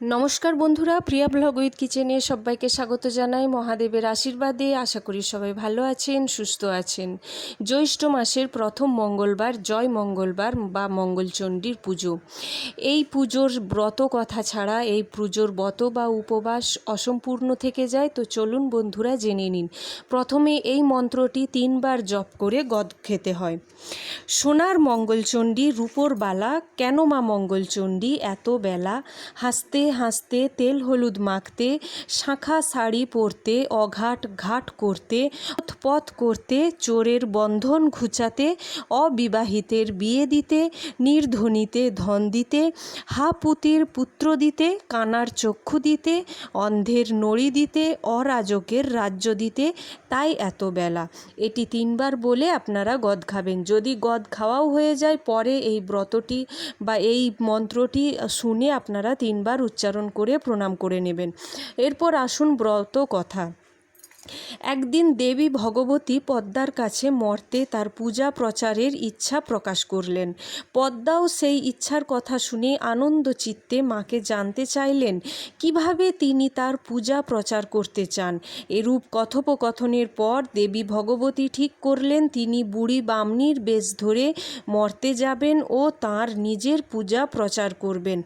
নমস্কার বন্ধুরা, প্রিয়া blog with কিচেনে সবাইকে স্বাগত জানাই। মহাদেবের আশীর্বাদে আশা করি সবাই ভালো আছেন, সুস্থ আছেন। জ্যৈষ্ঠ মাসের প্রথম মঙ্গলবার, জয় মঙ্গলবার বা মঙ্গলচণ্ডীর পুজো। এই পুজোর ব্রত কথা ছাড়া, এই পুজোর ব্রত বা উপবাস অসম্পূর্ণ থেকে যায়, তো চলুন বন্ধুরা জেনে নিন। প্রথমে এই মন্ত্রটি তিনবার জপ করে গদ খেতে হয়। সোনার মঙ্গলচণ্ডী, রূপোর বালা, কেন মা মঙ্গলচণ্ডী, এত বেলা, হাসতে হাসতে, তেল হলুদ মাখতে, শাঁখা শাড়ি পরতে, অঘাট ঘাট করতে পথ করতে, চোরের বন্ধন ঘুচাতে, অবিবাহিতের বিয়ে দিতে, নির্ধনীতে ধন দিতে, হাপুতির পুত্র দিতে, কানার চক্ষু দিতে, অন্ধের নড়ি দিতে, অরাজকের রাজ্য দিতে, তাই এত বেলা। এটি তিনবার বলে আপনারা গদ খাবেন। যদি গদ খাওয়াও হয়ে যায়, পরে এই ব্রতটি বা এই মন্ত্রটি শুনে আপনারা তিনবার উচ্চারণ করে প্রণাম করে নেবেন। এরপর আসুন ব্রত কথা। একদিন দেবী ভগবতী পদ্মার কাছে মর্তে তার পূজা প্রচারের ইচ্ছা প্রকাশ করলেন। পদ্মাও সেই ইচ্ছার কথা শুনে আনন্দ চিত্তে মাকে জানতে চাইলেন, কীভাবে তিনি তার পূজা প্রচার করতে চান। এরূপ কথোপকথনের পর দেবী ভগবতী ঠিক করলেন, তিনি বুড়ি বামনির বেশ ধরে মর্তে যাবেন ও তার নিজের পূজা প্রচার করবেন।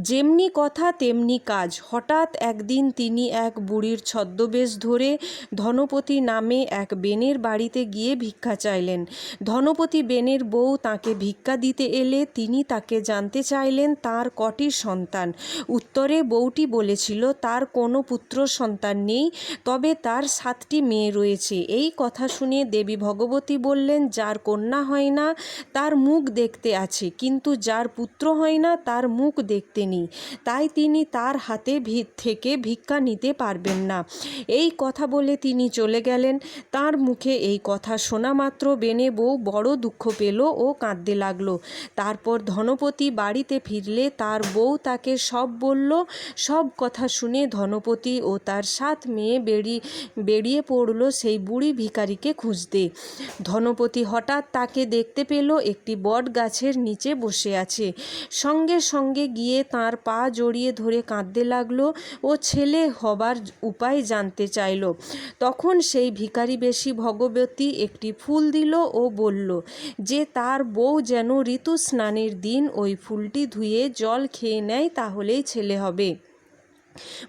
যেমনি কথা, তেমনি কাজ। হঠাৎ একদিন তিনি এক বুড়ির ছদ্মবেশ ধরে ধনপতি নামে এক বেনের বাড়িতে গিয়ে ভিক্ষা চাইলেন। ধনপতি বেনের বউ তাকে ভিক্ষা দিতে এলে তিনি তাকে জানতে চাইলেন তার কটি সন্তান। উত্তরে বউটি বলেছিল, তার কোনো পুত্র সন্তান নেই, তবে তার সাতটি মেয়ে রয়েছে। এই কথা শুনে দেবী ভগবতী বললেন, যার কন্যা হয় না, তার মুখ দেখতে আছে, কিন্তু যার পুত্র হয় না, তার মুখ দেখতে নেই। তাই তিনি তার হাতে থেকে ভিক্ষা নিতে পারবেন না। এই কথা বলে তিনি চলে গেলেন। তার মুখে এই কথা শোনা মাত্র বেনে বউ বড় দুঃখ পেল ও কাঁদতে লাগল। তারপর ধনপতি বাড়িতে ফিরলে তার বউ তাকে সব বলল। সব কথা শুনে ধনপতি ও তার সাত মেয়ে বেরিয়ে বেরিয়ে পড়ল সেই বুড়ি ভিখারিকে খুঁজতে। ধনপতি হঠাৎ তাকে দেখতে পেল, একটি বট গাছের নিচে বসে আছে। সঙ্গে সঙ্গে গিয়ে তার পা জড়িয়ে ধরে কাঁদতে লাগল ও ছেলে হবার উপায় জানতে চাইল। তখন সেই ভিখারি বেশি ভগবতী একটি ফুল দিল ও বলল, যে তার বউ যেন ঋতুস্নানের দিন ওই ফুলটি ধুয়ে জল খেয়ে নেয় তাহলেই ছেলে হবে।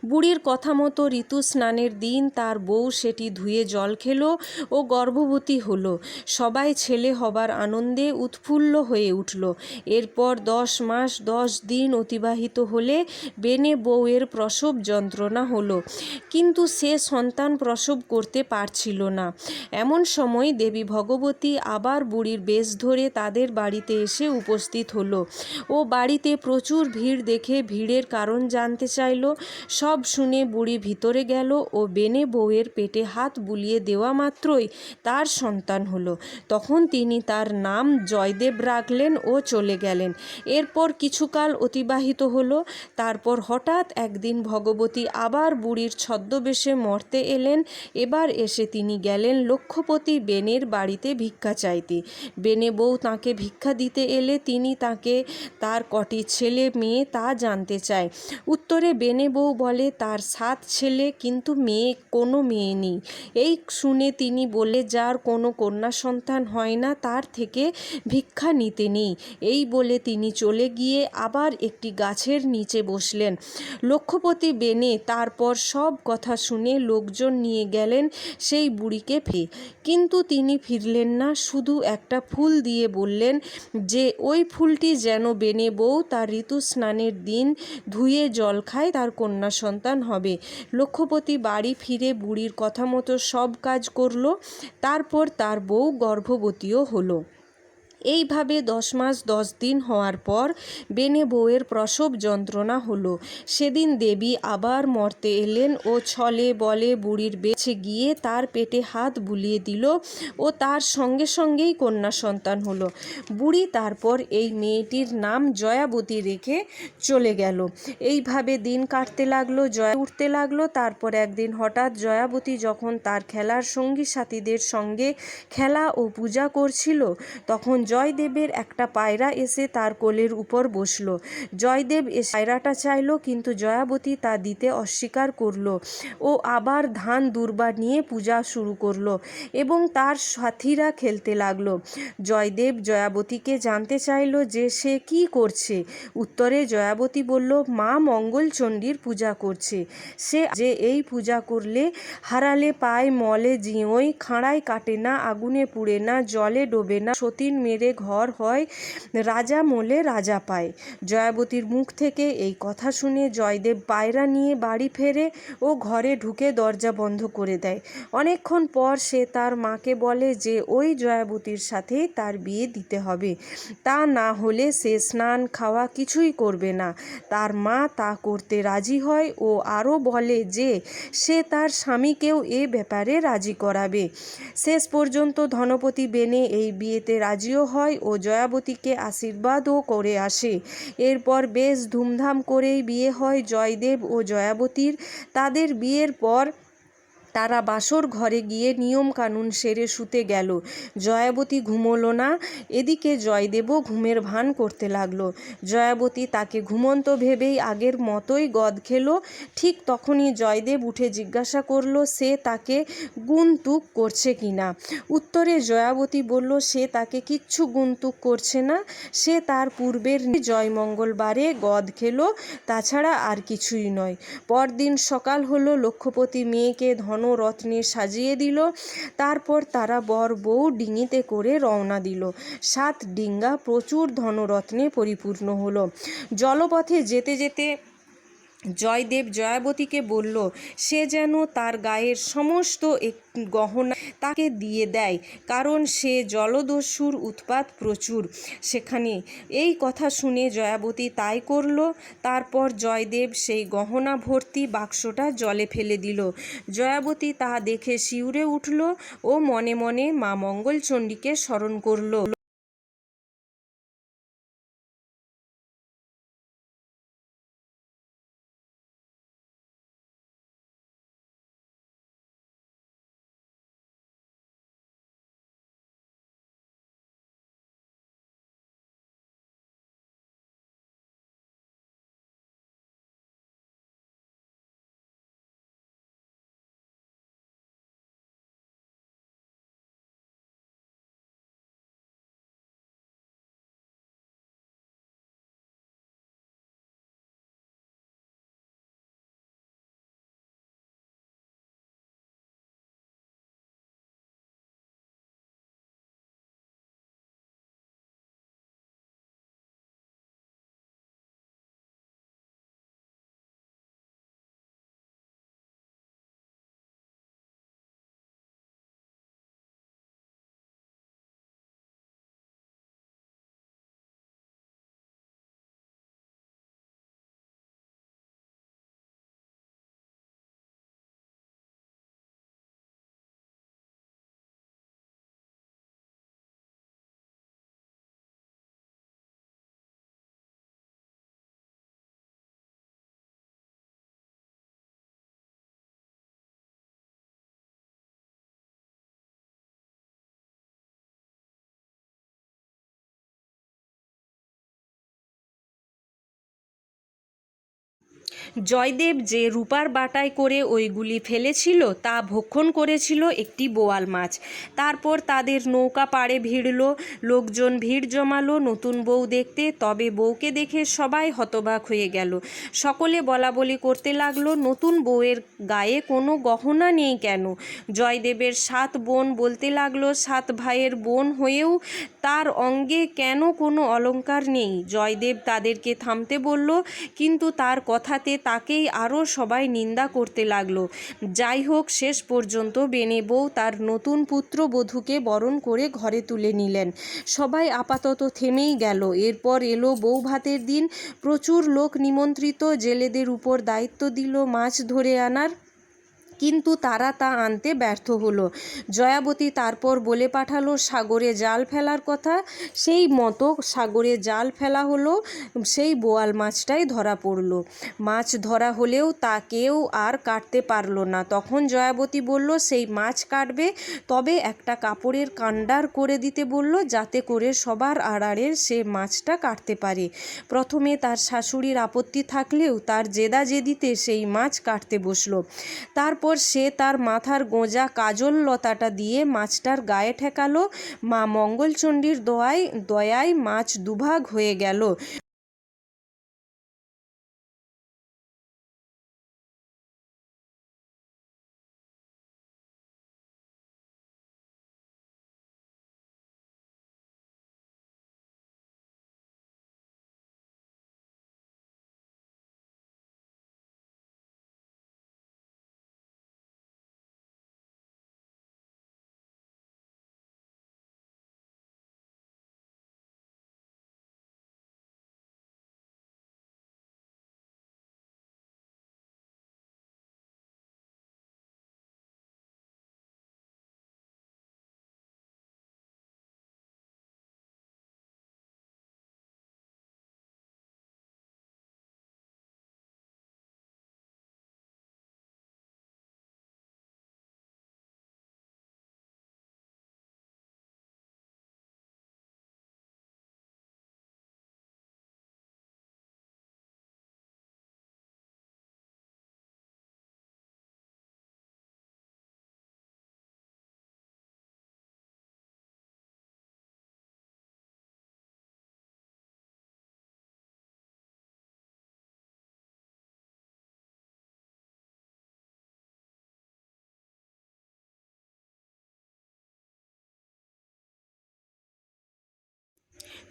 বুড়ির কথা মতো ঋতু স্নানের দিন তার বউ সেটি ধুয়ে জল খেলো ও গর্ভবতী হলো। সবাই ছেলে হবার আনন্দে উৎফুল্ল হয়ে উঠল। এরপর দশ মাস দশ দিন অতিবাহিত হলে বেনে বউয়ের প্রসব যন্ত্রণা হলো। কিন্তু সে সন্তান প্রসব করতে পারছিল না। এমন সময় দেবী ভগবতী আবার বুড়ির বেশ ধরে তাদের বাড়িতে এসে উপস্থিত হলো ও বাড়িতে প্রচুর ভিড় দেখে ভিড়ের কারণ জানতে চাইল। সব শুনে বুড়ি ভিতরে গেল ও বেনে বউয়ের পেটে হাত বুলিয়ে দেওয়া মাত্রই তার সন্তান হলো। তখন তিনি তার নাম জয়দেব রাখলেন ও চলে গেলেন। এরপর কিছুকাল অতিবাহিত হলো। তারপর হঠাৎ একদিন ভগবতী আবার বুড়ির ছদ্মবেশে মরতে এলেন। এবার এসে তিনি গেলেন লক্ষ্যপতি বেনের বাড়িতে ভিক্ষা চাইতে। বেনে বউ তাকে ভিক্ষা দিতে এলে তিনি তাকে তার কটি ছেলে মেয়ে তা জানতে চায়। উত্তরে বেনে বউ বলে, তার সাত ছেলে, কিন্তু মেয়ে, কোনো মেয়ে নেই। এই শুনে তিনি বলে, যার কোনো কন্যা সন্তান হয় না, তার থেকে ভিক্ষা নিতে নেই। এই বলে তিনি চলে গিয়ে আবার একটি গাছের নিচে বসলেন। লক্ষ্যপতি বেনে তারপর সব কথা শুনে লোকজন নিয়ে গেলেন সেই বুড়িকে ফে কিন্তু তিনি ফিরলেন না, শুধু একটা ফুল দিয়ে বললেন যে, ওই ফুলটি যেন বেনে বউ তার ঋতু স্নানের দিন ধুয়ে জল খায়, তার কন্যা সন্তান হবে। লক্ষ্যপতি বাড়ি ফিরে বুড়ির কথা মতো সব কাজ করল, তারপর তার বউ গর্ভবতীও হলো। এইভাবে দশ মাস দশ দিন হওয়ার পর বেনে বউয়ের প্রসব যন্ত্রণা হলো। সেদিন দেবী আবার মর্তে এলেন ও ছলে বলে বুড়ির বেছে গিয়ে তার পেটে হাত বুলিয়ে দিল ও তার সঙ্গে সঙ্গেই কন্যা সন্তান হলো। বুড়ি তারপর এই মেয়েটির নাম জয়াবতী রেখে চলে গেল। এইভাবে দিন কাটতে লাগল, জয়া উঠতে লাগল। তারপর একদিন হঠাৎ জয়াবতী যখন তার খেলার সঙ্গী সাথীদের সঙ্গে খেলা ও পূজা করছিল, তখন জয়দেবের একটা পায়রা এসে তার কোলের উপর বসল। জয়দেব এসে পায়রাটা চাইলো, কিন্তু জয়াবতী তা দিতে অস্বীকার করল। ও আবার ধান দুর্বা নিয়ে পূজা শুরু করল এবং তার সাথীরা খেলতে লাগল। জয়দেব জয়াবতীকে জানতে চাইলো যে সে কি করছে। উত্তরে জয়াবতী বলল, মা মঙ্গলচণ্ডীর পূজা করছে। সে যে এই পূজা করলে হারালে পায়, মলে জিঁয়োই খাঁড়ায় কাটে না, আগুনে পুড়ে না, জলে ডোবে না, সতীন মেরে ঘর হয়, রাজা মোলে রাজা পায়। জয়াবতীর মুখ থেকে এই কথা শুনে জয়দেব পায়রা নিয়ে বাড়ি ফেরে ও ঘরে ঢুকে দরজা বন্ধ করে দেয়। অনেকক্ষণ পর সে তার মাকে বলে যে, ওই জয়াবতীর সাথেই তার বিয়ে দিতে হবে। তা না হলে সে স্নান খাওয়া কিছুই করবে না। তার মা তা করতে রাজি হয় ও আরও বলে যে, সে তার স্বামীকেও এ ব্যাপারে রাজি করাবে। শেষ পর্যন্ত ধনপতি বেনে এই বিয়েতে রাজিও হয় ও জয়াবতীকে আশীর্বাদও করে আসে। এরপর বেশ ধুমধাম করেই বিয়ে হয় জয়দেব ও জয়াবতীর। তাদের বিয়ের পর তারা বাসর ঘরে গিয়ে নিয়ম কানুন সেরে শুতে গেল। জয়াবতী ঘুমোলো না। এদিকে জয়দেবও ঘুমের ভান করতে লাগল। জয়াবতী তাকে ঘুমন্ত ভেবেই আগের মতোই গদ খেলো। ঠিক তখনই জয়দেব উঠে জিজ্ঞাসা করল, সে তাকে গুনতুক করছে কিনা উত্তরে জয়াবতী বলল, সে তাকে কিচ্ছু গুনতুক করছে না। সে তার পূর্বের জয়মঙ্গলবারে গদ খেলো। তাছাড়া আর কিছুই নয়। পরদিন সকাল হলো লক্ষ্যপতি মেয়েকে ধন রত্নে সাজিয়ে দিল। তারপর তারা বর বউ ডিঙিতে করে রওনা দিল। সাত ডিঙ্গা প্রচুর ধনরত্নে পরিপূর্ণ হলো। জলপথে যেতে যেতে জয়দেব জয়াবতীকে বলল, সে যেন তার গায়ের সমস্ত এক গহনা তাকে দিয়ে দেয়, কারণ সে জলদস্যুর উৎপাত প্রচুর। সেখানে এই কথা শুনে জয়াবতী তাই করল, তারপর জয়দেব সেই গহনা ভর্তি বাক্সটা জলে ফেলে দিল। জয়াবতী তা দেখে শিউরে উঠল ও মনে মনে মা মঙ্গলচণ্ডীকে স্মরণ করল। জয়দেব যে রূপার বাটায় করে ওইগুলি ফেলেছিল, তা ভক্ষণ করেছিল একটি বোয়াল মাছ। তারপর তাদের নৌকা পাড়ে ভিড়ল, লোকজন ভিড় জমালো, নতুন বউ দেখতে, তবে বউকে দেখে সবাই হতবাক হয়ে গেল। সকলে বলা বলি করতে লাগল, নতুন বউয়ের গায়ে কোনো গহনা নেই কেন? জয়দেবের সাত বোন বলতে লাগল, সাত ভাইয়ের বোন হয়েও তার অঙ্গে কেন কোনো অলঙ্কার নেই? জয়দেব তাদেরকে থামতে বলল, কিন্তু তার কথাতে তাকেই আরও সবাই নিন্দা করতে লাগল। যাই হোক, শেষ পর্যন্ত বেনে বউ তার নতুন পুত্রবধূকে বরণ করে ঘরে তুলে নিলেন। সবাই আপাতত থেমেই গেল। এরপর এলো বউ ভাতের দিন। প্রচুর লোক নিমন্ত্রিত। জেলেদের উপর দায়িত্ব দিল মাছ ধরে আনার। কিন্তু তারা তা আনতে ব্যর্থ হলো। জয়াবতী তারপর বলে পাঠালো, সাগরে জাল ফেলার কথা। সেই মতো সাগরে জাল ফেলা হলো, সেই বোয়াল মাছটাই ধরা পড়ল। মাছ ধরা হলেও তা কেউ আর কাটতে পারল না। তখন জয়াবতী বলল, সেই মাছ কাটবে, তবে একটা কাপড়ের কান্ডার করে দিতে বলল, যাতে করে সবার আড়াড়ের সে মাছটা কাটতে পারে। প্রথমে তার শাশুড়ির আপত্তি থাকলেও তার জেদা জেদিতে সেই মাছ কাটতে বসল। তারপর সে তার মাথার গোঁজা কাজল লতাটা দিয়ে মাছটার গায়ে ঠেকালো। মা মঙ্গলচণ্ডীর দোয়ায়, দয়ায় মাছ দুভাগ হয়ে গেল।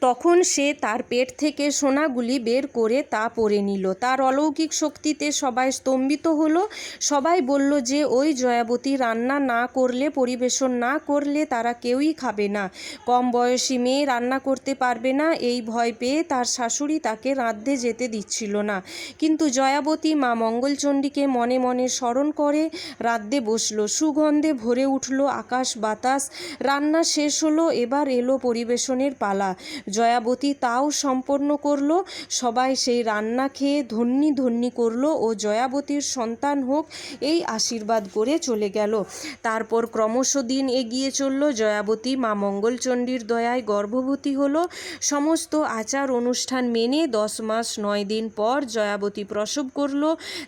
তখন সে তার পেট থেকে সোনাগুলি বের করে তা পরে নিল। তার অলৌকিক শক্তিতে সবাই স্তম্ভিত হলো। সবাই বলল যে, ওই জয়াবতী, রান্না না করলে, পরিবেশন না করলে তারা কেউই খাবে না। কম বয়সী মেয়ে রান্না করতে পারবে না। এই ভয় পেয়ে তার শাশুড়ি তাকে রাঁধতে যেতে দিচ্ছিল না। কিন্তু জয়াবতী মা মঙ্গলচণ্ডীকে মনে মনে স্মরণ করে, রাঁধতে বসল। সুগন্ধে ভরে উঠল আকাশ বাতাস। রান্না শেষ হলো, এবার এলো পরিবেশনের পালা। জয়াবতী তাও সম্পন্ন করল, সবাই সেই রান্না খেয়ে ধন্যি ধন্যি করল ও জয়াবতীর সন্তান হোক এই আশীর্বাদ করে চলে গেল। তারপর ক্রমশ দিন এগিয়ে চলল, জয়াবতী মা মঙ্গলচণ্ডীর দয়ায় গর্ভবতী হলো। সমস্ত আচার অনুষ্ঠান মেনে দশ মাস নয় দিন পর জয়াবতী প্রসব করল,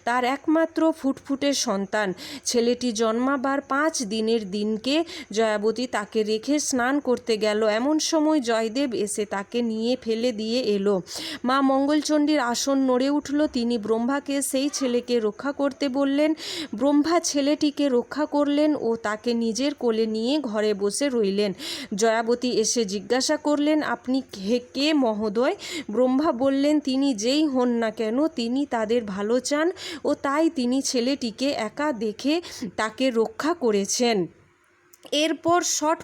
তার একমাত্র ফুটফুটে সন্তান। ছেলেটি জন্মাবার পাঁচ দিনের দিনকে জয়াবতী তাকে রেখে স্নান করতে গেল। এমন সময় জয়দেব এসে তাকে নিয়ে ফেলে দিয়ে এলো। মা মঙ্গলচণ্ডীর আসন নড়ে উঠল। তিনি ব্রহ্মাকে সেই ছেলেকে রক্ষা করতে বললেন। ব্রহ্মা ছেলেটিকে রক্ষা করলেন ও তাকে নিজের কোলে নিয়ে ঘরে বসে রইলেন। জয়াবতী এসে জিজ্ঞাসা করলেন, আপনি কে কে মহোদয়? ব্রহ্মা বললেন, তিনি যেই হন না কেন, তিনি তাদের ভালো চান ও তাই তিনি ছেলেটিকে একা দেখে তাকে রক্ষা করেছেন। এরপর ষট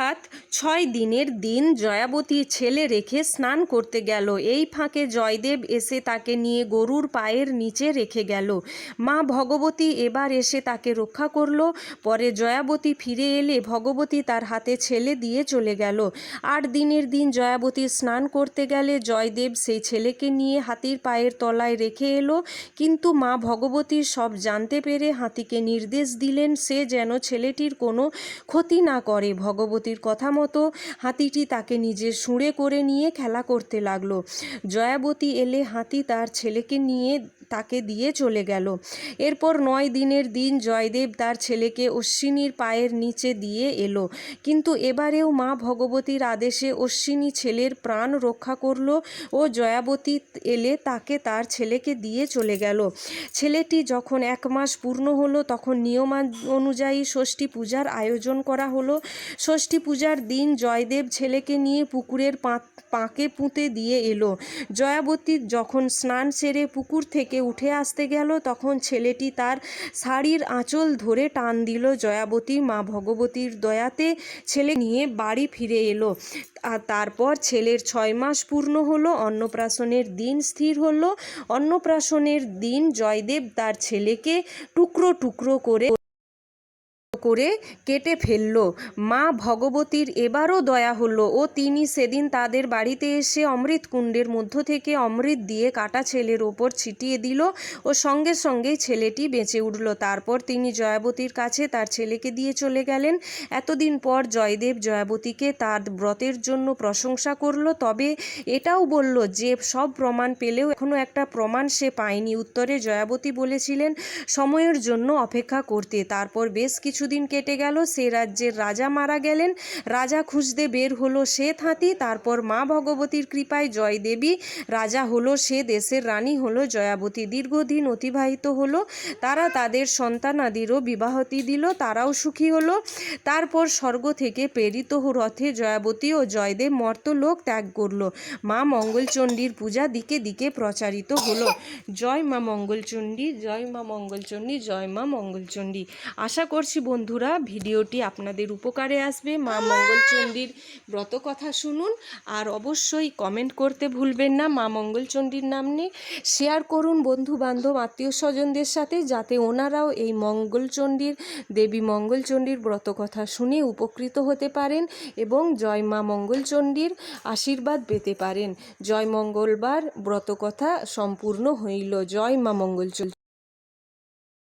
অর্থাৎ ছয় দিনের দিন জয়াবতী ছেলে রেখে স্নান করতে গেল। এই ফাঁকে জয়দেব এসে তাকে নিয়ে গরুর পায়ের নিচে রেখে গেল। মা ভগবতী এবার এসে তাকে রক্ষা করল। পরে জয়াবতী ফিরে এলে ভগবতী তার হাতে ছেলে দিয়ে চলে গেল। আট দিনের দিন জয়াবতী স্নান করতে গেলে জয়দেব সেই ছেলেকে নিয়ে হাতির পায়ের তলায় রেখে এলো। কিন্তু মা ভগবতী সব জানতে পেরে হাতিকে নির্দেশ দিলেন, সে যেন ছেলেটির কোনো ক্ষতি না করে। ভগবতীর কথা মতো হাতিটি তাকে নিজের সুঁড়ে করে নিয়ে খেলা করতে লাগল। জয়াবতী এলে হাতি তার ছেলেকে নিয়ে তাকে দিয়ে চলে গেল। এরপর নয় দিনের দিন জয়দেব তার ছেলেকে অশ্বিনীর পায়ের নিচে দিয়ে এলো। কিন্তু এবারেও মা ভগবতীর আদেশে অশ্বিনী ছেলের প্রাণ রক্ষা করল ও জয়াবতী এলে তাকে তার ছেলেকে দিয়ে চলে গেল। ছেলেটি যখন এক মাস পূর্ণ হলো, তখন নিয়ম অনুযায়ী ষষ্ঠী পূজার আয়োজন করা হলো। ষষ্ঠী পূজার দিন জয়দেব ছেলেকে নিয়ে পুকুরের পাঁকে পুঁতে দিয়ে এলো। জয়াবতী যখন স্নান সেরে পুকুর থেকে উঠে আসতে গেল, তখন ছেলেটি তার শাড়ির আঁচল ধরে টান দিল। জয়াবতী মা ভগবতীর দয়াতে ছেলে নিয়ে বাড়ি ফিরে এলো। আর তারপর ছেলের ছয় মাস পূর্ণ হলো, অন্নপ্রাশনের দিন স্থির হলো। অন্নপ্রাশনের দিন জয়দেব তার ছেলেকে টুকরো টুকরো করে করে কেটে ফেলল। মা ভগবতীর এবারও দয়া হলো ও তিনি সেদিন তাদের বাড়িতে এসে অমৃত কুণ্ডের মধ্য থেকে অমৃত দিয়ে কাটা ছেলের ওপর ছিটিয়ে দিল ও সঙ্গে সঙ্গেই ছেলেটি বেঁচে উঠল। তারপর তিনি জয়াবতীর কাছে তার ছেলেকে দিয়ে চলে গেলেন। এতদিন পর জয়দেব জয়াবতীকে তার ব্রতের জন্য প্রশংসা করল। তবে এটাও বলল যে, সব প্রমাণ পেলেও এখনও একটা প্রমাণ সে পায়নি। উত্তরে জয়াবতী বলেছিলেন, সময়ের জন্য অপেক্ষা করতে। তারপর বেশ কিছুদিন কেটে গেল, সে রাজ্যের রাজা মারা গেলেন। রাজা খুঁজতে বের হলো সে হাতি তারপর মা ভগবতীর কৃপায় জয়দেবী রাজা হলো সে, দেশের রানী হলো, জয়াবতী দীর্ঘদিন অতিবাহিত হলো। তারা তাদের সন্তানাদিরও বিবাহতি দিল, তারাও সুখী হলো। তারপর স্বর্গ থেকে প্রেরিত রথে জয়াবতী ও জয়দেব মর্তলোক ত্যাগ করল। মা মঙ্গলচণ্ডীর পূজা দিকে দিকে প্রচারিত হলো। জয় মা মঙ্গলচণ্ডী, জয় মা মঙ্গলচণ্ডী, জয় মা মঙ্গলচণ্ডী। আশা করছি বন্ধুরা, ভিডিওটি আপনাদের উপকারে আসবে। মা মঙ্গলচণ্ডীর ব্রত কথা শুনুন আর অবশ্যই কমেন্ট করতে ভুলবেন না। মা মঙ্গলচণ্ডীর নাম নিয়ে শেয়ার করুন বন্ধু বান্ধব আত্মীয় স্বজনদের সাথে, যাতে ওনারাও এই মঙ্গলচণ্ডীর, দেবী মঙ্গলচণ্ডীর ব্রত কথা শুনে উপকৃত হতে পারেন এবং জয় মা মঙ্গলচণ্ডীর আশীর্বাদ পেতে পারেন। জয় মঙ্গলবার ব্রত কথা সম্পূর্ণ হইল। জয় মা মঙ্গলচণ্ডী।